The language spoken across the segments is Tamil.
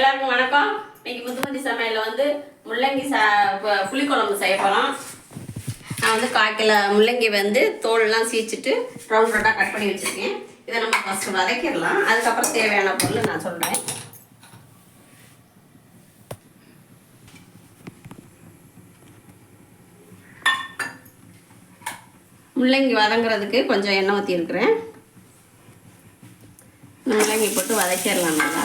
எல்லாருக்கும் வணக்கம். இன்னைக்கு முத்துமதி சமையலில் வந்து முள்ளங்கி சா ப- புளிக்குழம்பு செய்ய போகிறோம் நான் வந்து காய்க்கல முள்ளங்கி வந்து தோல்லாம் சீச்சிட்டு ரவுண்ட் ரவுண்டாக கட் பண்ணி வச்சுருக்கேன். இதை நம்ம ஃபஸ்ட்டு வதக்கிடலாம். அதுக்கப்புறம் தேவையான பொருள் நான் சொல்கிறேன் முள்ளங்கி வதங்குறதுக்கு கொஞ்சம் எண்ணெய் ஊற்றிருக்கிறேன் முள்ளங்கி போட்டு வதக்கிடலாம் நல்லா.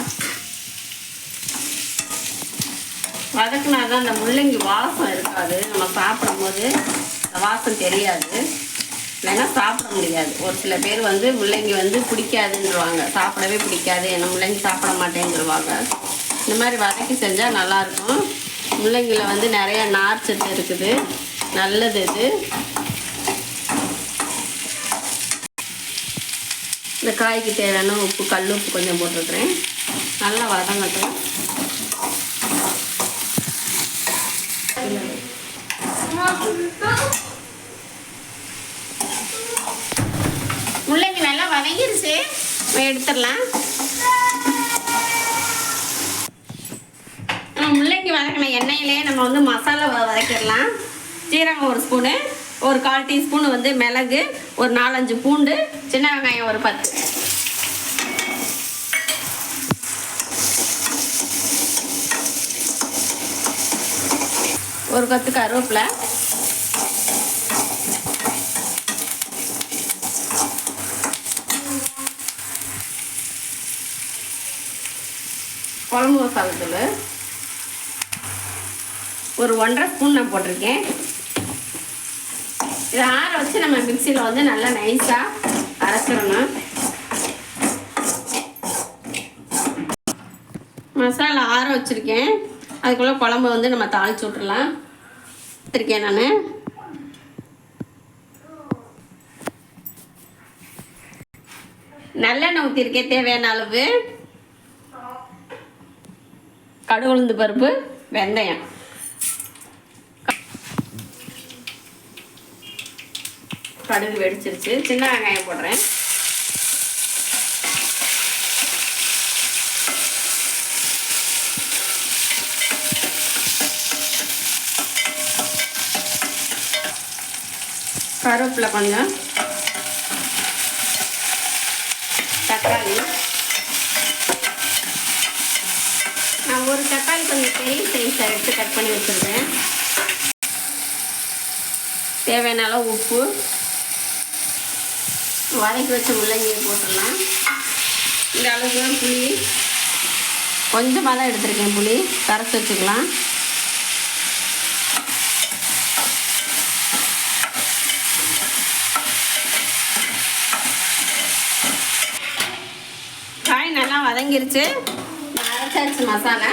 வதக்குனா தான் அந்த முள்ளங்கி வாசம் இருக்காது. நம்ம சாப்பிடும் போது வாசம் தெரியாது. இல்லைன்னா சாப்பிட முடியாது. ஒரு சில பேர் வந்து முள்ளங்கி வந்து பிடிக்காதுன்றவாங்க. சாப்பிடவே பிடிக்காது. என்ன முள்ளங்கி சாப்பிட மாட்டேங்கிறவாங்க இந்த மாதிரி வதக்கி செஞ்சால் நல்லாயிருக்கும். முள்ளங்கியில் வந்து நிறைய நார் சத்து இருக்குது. நல்லது இது. இந்த காய்க்கு தேவையான உப்பு கல் உப்பு கொஞ்சம் போட்டுருக்குறேன் நல்லா வதங்கட்டும். முள்ளங்கி நல்லா வதங்கிருச்சு எடுத்துடலாம். முள்ளங்கி வதக்கின எண்ணெயிலே நம்ம வந்து மசாலா வதக்கிடலாம். சீரகம் ஒரு ஸ்பூனு ஒரு கால் டீஸ்பூன் வந்து மிளகு ஒரு நாலஞ்சு பூண்டு சின்ன வெங்காயம் ஒரு பத்து. ஒரு கொத்து கருவேப்பிலை. குழம்பு மசாலா தூள் ஒரு ஒன்றரை ஸ்பூன் நான் போட்டிருக்கேன். இதை ஆற வச்சு நம்ம மிக்சியில் வந்து நல்லா நைஸாக அரைச்சிடணும். மசாலா ஆற வச்சுருக்கேன். அதுக்குள்ளே குழம்பு வந்து நம்ம தாளிச்சு விட்றலாம் வச்சுருக்கேன் நான். நல்லெண்ணெய் ஊற்றிருக்கேன் தேவையான அளவு. கடுகு உளுந்து பருப்பு வெந்தயம். கடுகு வெடிச்சிருச்சு. சின்ன வெங்காயம் போடுறேன். கருவேப்பிலை கொஞ்சம். தக்காளி. நான் ஒரு தக்காளி கொஞ்சம் பெரிய சைஸை எடுத்து கட் பண்ணி வச்சுருக்கேன். தேவையான அளவு உப்பு. வதக்கி வச்ச முள்ளங்கியை போட்டுடலாம். இந்த அளவுக்கு தான் புளி. கொஞ்சமாக தான் எடுத்திருக்கேன் புளி. கரைச்சி வச்சுக்கலாம். காய் நல்லா வதங்கிருச்சு. அரைச்சாச்சு மசாலா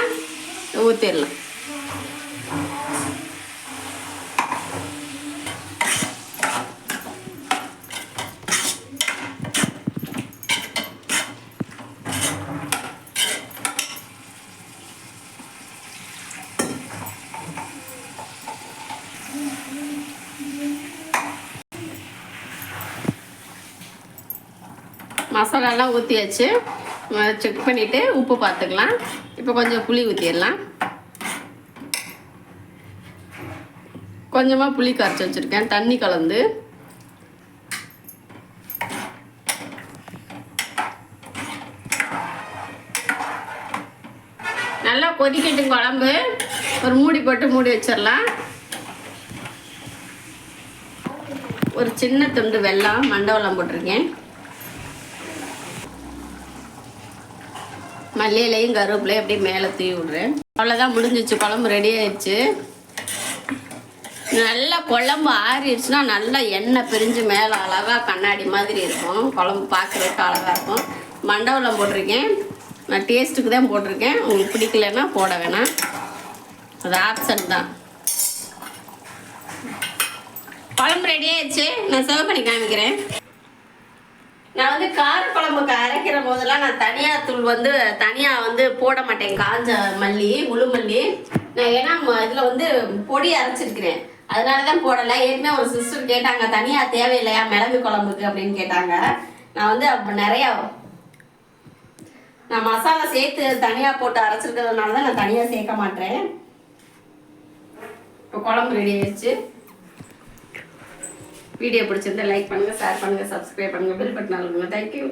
ஊற்றிடலாம் மசாலாலாம் ஊற்றியாச்சு செக் பண்ணிவிட்டு உப்பு பார்த்துக்கலாம். இப்போ கொஞ்சம் புளி ஊற்றிடலாம் கொஞ்சமாக புளி கரைச்சி வச்சுருக்கேன். தண்ணி கலந்து. நல்லா கொதிக்கட்டும் குழம்பு. ஒரு மூடி போட்டு மூடி வச்சிடலாம். ஒரு சின்ன துண்டு வெள்ளம் மண்டவெல்லாம் போட்டிருக்கேன். மல்லியிலையும் கருவேப்பிலையும் அப்படியே மேலே தூவி விட்றேன். அவ்வளோதான் முடிஞ்சிச்சு. குழம்பு ரெடி ஆயிடுச்சு. நல்லா குழம்பு ஆறிடுச்சுன்னா நல்லா எண்ணெய் பிரிஞ்சு மேலே அழகாக கண்ணாடி மாதிரி இருக்கும். குழம்பு பார்க்குறதுக்கு அழகாக இருக்கும். மண்டவெல்லம் போட்டிருக்கேன். நான் டேஸ்ட்டுக்கு தான் போட்டிருக்கேன். உங்களுக்கு பிடிக்கலன்னா போட வேணாம். அது ஆப்ஷன் தான். குழம்பு ரெடி ஆயிடுச்சு. நான் சர்வ் பண்ணி காமிக்கிறேன். நான் வந்து கார குழம்புக்கு அரைக்கிற போதெல்லாம் நான் தனியா தூள் வந்து தனியா வந்து போட மாட்டேன். காஞ்ச மல்லி முழு மல்லி. நான் ஏன்னா இதுல வந்து பொடி அரைச்சிருக்கிறேன். அதனால தான் போடலை. ஏற்கனவே ஒரு சிஸ்டர் கேட்டாங்க தனியா தேவையில்லையா மிளகு குழம்புக்கு? அப்படின்னு கேட்டாங்க. நான் வந்து அப்ப நிறையா நான் மசாலா சேர்த்து தனியாக போட்டு அரைச்சிருக்கிறதுனால தான் நான் தனியாக சேர்க்க மாட்டேன். இப்போ குழம்பு ரெடி ஆயிடுச்சு. வீடியோ பிடிச்சிருந்தா லைக் பண்ணுங்கள் ஷேர் பண்ணுங்கள் சப்ஸ்கிரைப் பண்ணுங்கள் பெல் பட்டன் அழுங்க தேங்க்யூ